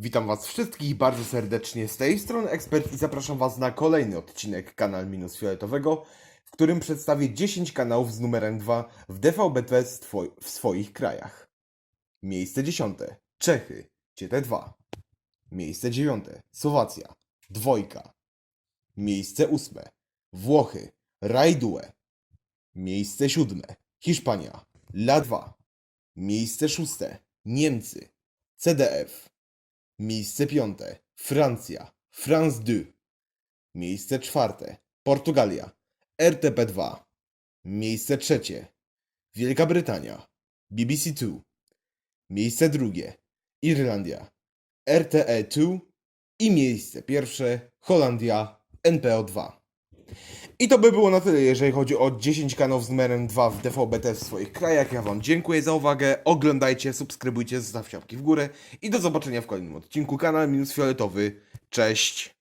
Witam Was wszystkich bardzo serdecznie z tej strony Ekspert i zapraszam Was na kolejny odcinek Kanal Minus Fioletowego, w którym przedstawię 10 kanałów z numerem 2 w DVB-T w swoich krajach. Miejsce 10. Czechy, CT2. Miejsce 9. Słowacja, Dwojka. Miejsce 8. Włochy, Rajdue. Miejsce 7. Hiszpania, La 2. Miejsce 6. Niemcy, CDF. Miejsce piąte. Francja. France 2. Miejsce czwarte. Portugalia. RTP2. Miejsce trzecie. Wielka Brytania. BBC2. Miejsce drugie. Irlandia. RTE2. I miejsce pierwsze. Holandia. NPO2. I to by było na tyle, jeżeli chodzi o 10 kanałów z numerem 2 w DVB-T w swoich krajach. Ja Wam dziękuję za uwagę. Oglądajcie, subskrybujcie, zostawcie łapki w górę i do zobaczenia w kolejnym odcinku. Kanał Minus Fioletowy. Cześć!